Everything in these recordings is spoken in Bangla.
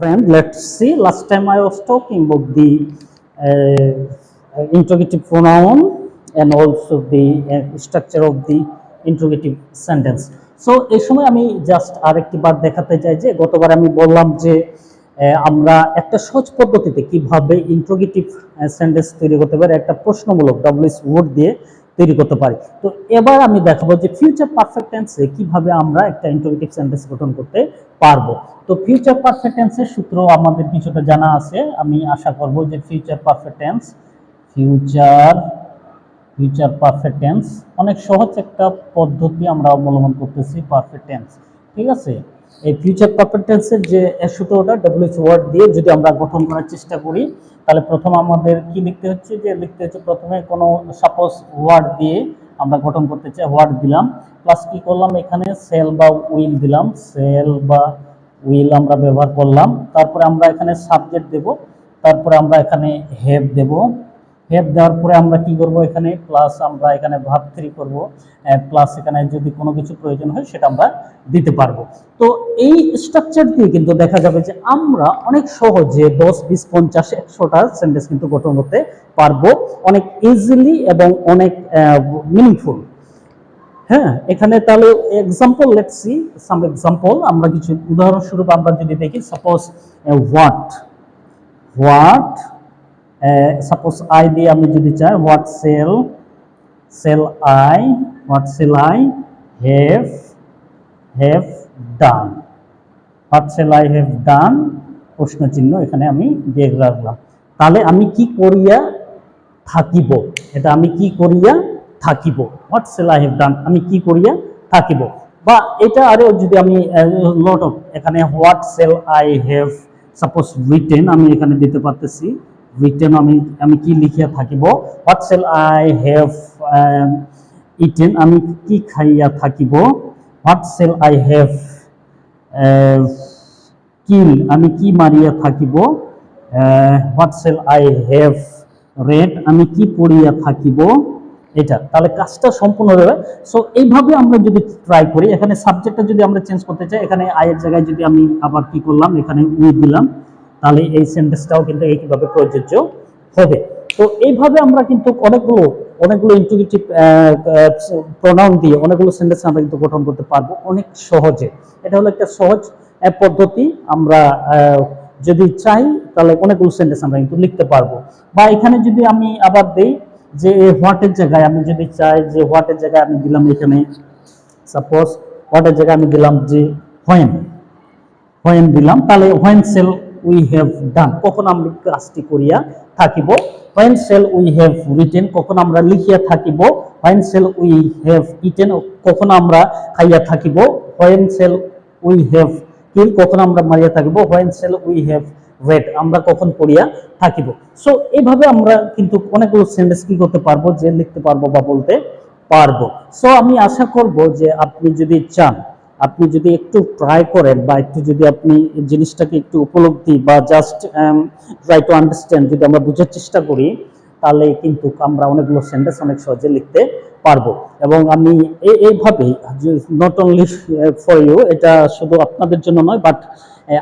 friend let's see last time i was talking about the uh, interrogative pronoun and also the uh, structure of the interrogative sentence so এই সময় আমি জাস্ট আরেকটি বার দেখাতে চাই যে গতবার আমি বললাম যে আহ, আমরা একটা সহজ পদ্ধতিতে কীভাবে ইন্ট্রোগেটিভ সেন্টেন্স তৈরি করতে পারি একটা প্রশ্নমূলক ডব্লিউএস ওয়ার্ড দিয়ে তৈরি করতে পারি। তো এবার আমি দেখাবো যে ফিউচার পারফেক্ট টেন্সে কীভাবে আমরা একটা ইন্ট্রোগেটিভ সেন্টেন্স গঠন করতে পারব। তো ফিউচার পারফেক্ট টেন্সের সূত্র আমাদের কিছুটা জানা আছে। আমি আশা করব যে future perfect tense future future perfect tense অনেক সহজ একটা পদ্ধতি আমরা অবলম্বন করতেছি পারফেক্ট টেন্স ঠিক আছে? এই ফিউচার পারফেক্ট টেন্সের যে সূত্রটা ডব্লিউএইচ ওয়ার্ড দিয়ে যদি আমরা গঠন করার চেষ্টা করি, তাহলে প্রথম আমাদের কি লিখতে হচ্ছে? যে লিখতে হচ্ছে প্রথমে কোনো সাপোজ ওয়ার্ড দিয়ে আমরা গঠন করতে চাই ওয়ার্ড দিলাম। প্লাস কি করলাম? এখানে সেল বা উইল দিলাম। সেল বা উইল আমরা ব্যবহার করলাম। তারপরে আমরা এখানে সাবজেক্ট দেব। তারপরে আমরা এখানে হেভ দেব। হেভ দেওয়ার পরে আমরা কি করব এখানে? প্লাস আমরা এখানে ভাব থ্রি করব। প্লাস এখানে যদি কোনো কিছু প্রয়োজন হয়, সেটা আমরা দিতে পারব। তো এই স্ট্রাকচার দিয়ে কিন্তু দেখা যাবে যে আমরা অনেক সহজে দশ, বিশ, পঞ্চাশ, একশোটা সেন্টেন্স কিন্তু গঠন করতে পারব। অনেক ইজিলি এবং অনেক মিনিংফুল হ্যাঁ এখানে তাহলে এক্সাম্পল লেটস সাম এক্সাম্পল আমরা কিছু উদাহরণস্বরূপ আমরা যদি দেখি suppose what what suppose I দিয়ে আমি যদি চাই what shall shall I what shall I have have done what shall I have done প্রশ্ন চিহ্ন এখানে আমি দিয়ে রাখলাম। তাহলে আমি কি করিয়া থাকিব? এটা আমি কি করিয়া থাকিব? What shall I have done আমি কি করিয়া থাকিব? বা এটা আরও যদি আমি লট অফ এখানে what shall I have suppose written আমি এখানে দিতে পারতেছি। রিটেন আমি আমি কি লিখিয়া থাকিব? What shall I have eaten আমি কি খাইয়া থাকিব? What shall I have kill আমি কি মারিয়া থাকিব? What shall I have read আমি কি পড়িয়া থাকিব? এটা, তাহলে কাজটা সম্পূর্ণ হবে। সো এইভাবে আমরা যদি ট্রাই করি, এখানে সাবজেক্টটা যদি আমরা চেঞ্জ করতে চাই, এখানে আয়ের জায়গায় যদি আমি আবার কি করলাম, এখানে উই দিলাম, তাহলে এই সেন্টেন্সটাও কিন্তু একইভাবে প্রযোজ্য হবে। তো এইভাবে আমরা কিন্তু অনেকগুলো অনেকগুলো ইন্টিগ্রেটিভ প্রোনাউন দিয়ে অনেকগুলো সেন্টেন্স আমরা কিন্তু গঠন করতে পারব অনেক সহজে। এটা হলো একটা সহজ পদ্ধতি। আমরা যদি চাই তাহলে অনেকগুলো সেন্টেন্স আমরা কিন্তু লিখতে পারব। বা এখানে যদি আমি আবার দেই যে হোয়াটের জায়গায় আমি যদি চাই যে হোয়াটের জায়গায় আমি দিলাম এখানে সাপোজ হোয়াটের জায়গায় আমি দিলাম যে হোয়েন হোয়েন দিলাম, তাহলে when shall we have done কখন আমরা কাজটি করিয়া থাকিব? When shall we have written কখন আমরা লিখিয়া থাকিব? When shall we have eaten কখন আমরা খাইয়া থাকিব? When shall we have kill কখন আমরা মারিয়া থাকিব? When shall we have read আমরা কখন পড়িয়া থাকিব? সো এইভাবে আমরা কিন্তু অনেকগুলো সেন্টেন্স কি করতে পারব? যে লিখতে পারব বা বলতে পারব। সো আমি আশা করব যে আপনি যদি চান আপনি যদি একটু ট্রাই করেন বা একটু যদি আপনি জিনিসটাকে একটু উপলব্ধি বা জাস্ট ট্রাই টু আন্ডারস্ট্যান্ড যদি আমরা বুঝার চেষ্টা করি, তাহলে কিন্তু আমরা অনেকগুলো সেন্টেন্স অনেক সহজে লিখতে পারব। এবং আমি এই এইভাবেই নট অনলি ফর ইউ এটা শুধু আপনাদের জন্য নয় but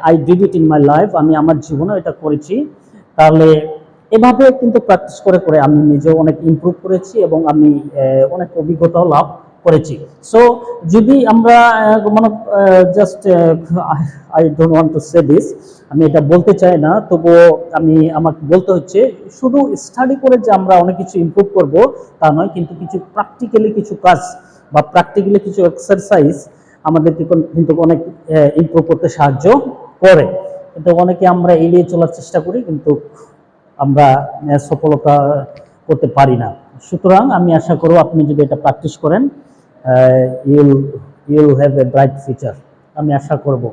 I did it in my life আমি আমার জীবনে এটা করেছি। তাহলে এভাবে কিন্তু প্র্যাকটিস করে করে আমি নিজেও অনেক ইমপ্রুভ করেছি এবং আমি অনেক অভিজ্ঞতাও লাভ করেছি। সো যদি আমরা মানে just I don't want to say this আমি এটা বলতে চাই না তবুও আমি, আমাকে বলতে হচ্ছে, শুধু স্টাডি করে যে আমরা অনেক কিছু ইমপ্রুভ করব, তা নয়, কিন্তু কিছু প্র্যাকটিক্যালি কিছু কাজ বা প্র্যাকটিক্যালি কিছু এক্সারসাইজ আমাদেরকে কিন্তু অনেক ইমপ্রুভ করতে সাহায্য করে। কিন্তু অনেকে আমরা এড়িয়ে চলার চেষ্টা করি, কিন্তু আমরা সফলতা করতে পারি না। সুতরাং আমি আশা করব আপনি যদি এটা প্র্যাকটিস করেন you'll you'll have a bright future আমি আশা করব।